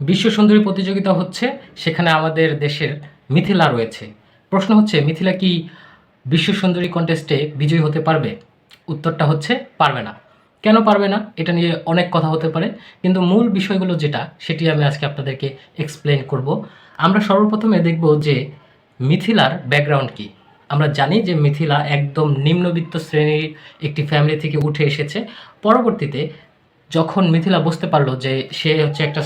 বিশ্ব সুন্দরী প্রতিযোগিতা হচ্ছে, সেখানে আমাদের দেশের মিথিলা রয়েছে। প্রশ্ন হচ্ছে, মিথিলা কি বিশ্ব সুন্দরী কন্টেস্টে বিজয়ী হতে পারবে? উত্তরটা হচ্ছে, পারবে না। কেন পারবে না? এটা নিয়ে অনেক কথা হতে পারে, কিন্তু মূল বিষয়গুলো যেটা, সেটি আমি আজকে আপনাদেরকে এক্সপ্লেন করব। আমরা সর্বপ্রথমে দেখব যে মিথিলার ব্যাকগ্রাউন্ড কি। আমরা জানি যে মিথিলা একদম নিম্নবিত্ত শ্রেণির একটি ফ্যামিলি থেকে উঠে এসেছে। পরবর্তীতে যখন মিথিলা বুঝতে পারল যে সে হচ্ছে একটা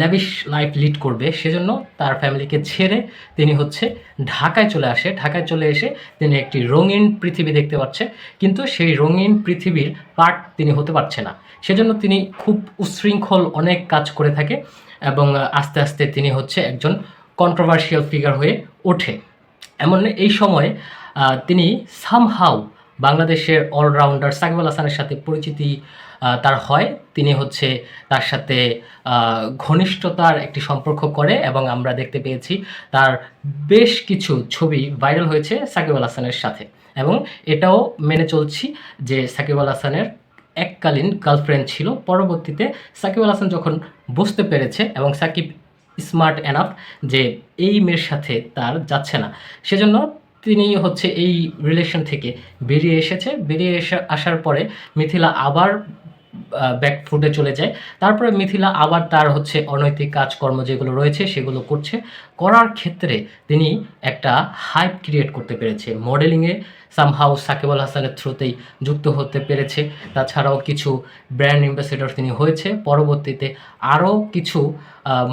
ল্যাবিশ লাইফ লিড করবে। সেজন্য তার ফ্যামিলিকে ছেড়ে তিনি হচ্ছে ঢাকায় চলে আসে। ঢাকায় চলে এসে তিনি একটি রঙিন পৃথিবী দেখতে পাচ্ছে। কিন্তু সেই রঙিন পৃথিবীর পার্ট তিনি হতে পারছে না। সেজন্য তিনি খুব উচ্ছৃঙ্খল অনেক কাজ করে থাকে এবং আস্তে আস্তে তিনি হচ্ছে একজন কন্ট্রোভার্সিয়াল ফিগার হয়ে ওঠে। এমন এই সময় তিনি সামহাউ বাংলাদেশের অলরাউন্ডার সাকিব আল হাসানের সাথে পরিচিতি তার হয়। তিনি হচ্ছে তার সাথে ঘনিষ্ঠতার একটি সম্পর্ক করে এবং আমরা দেখতে পেয়েছি তার বেশ কিছু ছবি ভাইরাল হয়েছে সাকিব আল হাসানের সাথে। এবং এটাও মেনে চলছি যে সাকিব আল হাসানের এককালীন গার্লফ্রেন্ড ছিল। পরবর্তীতে সাকিব আল হাসান যখন বুঝতে পেরেছে এবং সাকিব স্মার্ট এনাফ যে এই মেয়ের সাথে তার যাচ্ছে না, সেজন্য তিনি হচ্ছে এই রিলেশন থেকে বেরিয়ে এসেছে। বেরিয়ে এসে আসার পরে মিথিলা আবার ব্যাক ফুটে চলে যায়। তারপরে মিথিলা আবার তার হচ্ছে অনৈতিক কাজকর্ম যেগুলো রয়েছে সেগুলো করছে। করার ক্ষেত্রে তিনি একটা হাইপ ক্রিয়েট করতে পেরেছে। মডেলিংয়ে সামহাউ সাকিব আল হাসানের থ্রুতেই যুক্ত হতে পেরেছে। তাছাড়াও কিছু ব্র্যান্ড অ্যাম্বাসেডর তিনি হয়েছে। পরবর্তীতে আরও কিছু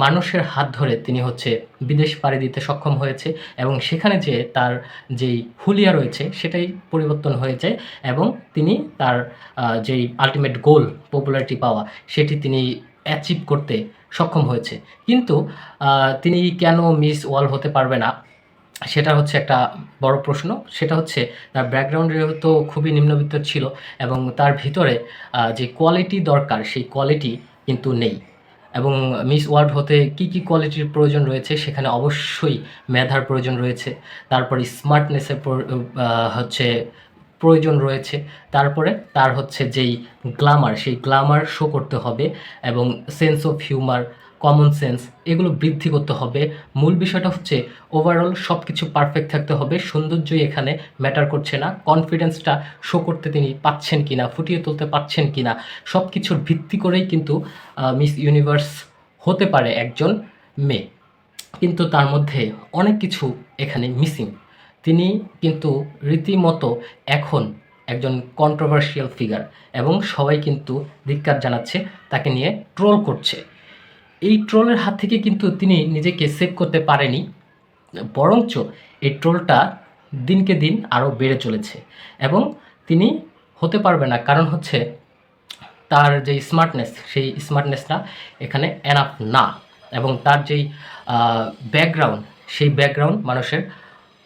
মানুষের হাত ধরে তিনি হচ্ছে বিদেশ পাড়ি দিতে সক্ষম হয়েছে এবং সেখানে যে তার যেই হুলিয়া রয়েছে সেটাই পরিবর্তন হয়েছে এবং তিনি তার যেই আলটিমেট গোল পপুলারিটি পাওয়া, সেটি তিনি অ্যাচিভ করতে সক্ষম হয়েছে। কিন্তু তিনি কেন মিস ওয়ার্ল্ড হতে পারবে না? সেটা হচ্ছে একটা বড় প্রশ্ন। সেটা হচ্ছে তার ব্যাকগ্রাউন্ড তো খুবই নিম্নবিত্ত ছিল এবং তার ভিতরে যে কোয়ালিটি দরকার, সেই কোয়ালিটি কিন্তু নেই। এবং মিস ওয়ার্ল্ড হতে কি কি কোয়ালিটির প্রয়োজন রয়েছে, সেখানে অবশ্যই মেধার প্রয়োজন রয়েছে। তারপরে স্মার্টনেসের হচ্ছে প্রয়োজন রয়েছে। তারপরে তার হচ্ছে যেই গ্লামার সেই গ্লামার শো করতে হবে এবং sense of humour common sense এগুলো বৃদ্ধি করতে হবে। মূল বিষয়টা হচ্ছে ওভারঅল সব কিছু পারফেক্ট থাকতে হবে, সৌন্দর্যই এখানে ম্যাটার করছে না। কনফিডেন্সটা শো করতে তিনি পাচ্ছেন কি না ফুটিয়ে তুলতে পারছেন কিনা সব কিছুর ভিত্তি করেই কিন্তু মিস ইউনিভার্স হতে পারে একজন মেয়ে। কিন্তু তার মধ্যে অনেক কিছু এখানে মিসিং তিনি কিন্তু রীতিমতো এখন একজন কন্ট্রোভার্সিয়াল ফিগার এবং সবাই কিন্তু ধিক্কার জানাচ্ছে, তাকে নিয়ে ট্রোল করছে। এই ট্রোলের হাত থেকে কিন্তু তিনি নিজেকে সেভ করতে পারেনি, বরঞ্চ এই ট্রোলটা দিনকে দিন আরও বেড়ে চলেছে এবং তিনি হতে পারবে না। কারণ হচ্ছে তার যে স্মার্টনেস, সেই স্মার্টনেসটা এখানে এনাফ না এবং তার যেই ব্যাকগ্রাউন্ড সেই ব্যাকগ্রাউন্ড মানুষের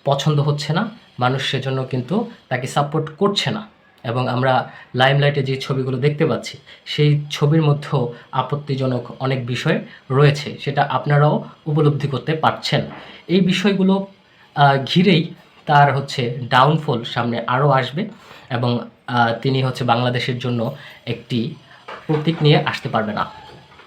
পছন্দ হচ্ছে না। মানুষ সেজন্য কিন্তু তাকে সাপোর্ট করছে না। এবং আমরা লাইমলাইটে যে ছবিগুলো দেখতে পাচ্ছি, সেই ছবির মধ্যেও আপত্তিজনক অনেক বিষয় রয়েছে, সেটা আপনারাও উপলব্ধি করতে পারছেন। এই বিষয়গুলো ঘিরেই তার হচ্ছে ডাউনফল সামনে আরও আসবে এবং তিনি হচ্ছে বাংলাদেশের জন্য একটি প্রতীক নিয়ে আসতে পারবে না।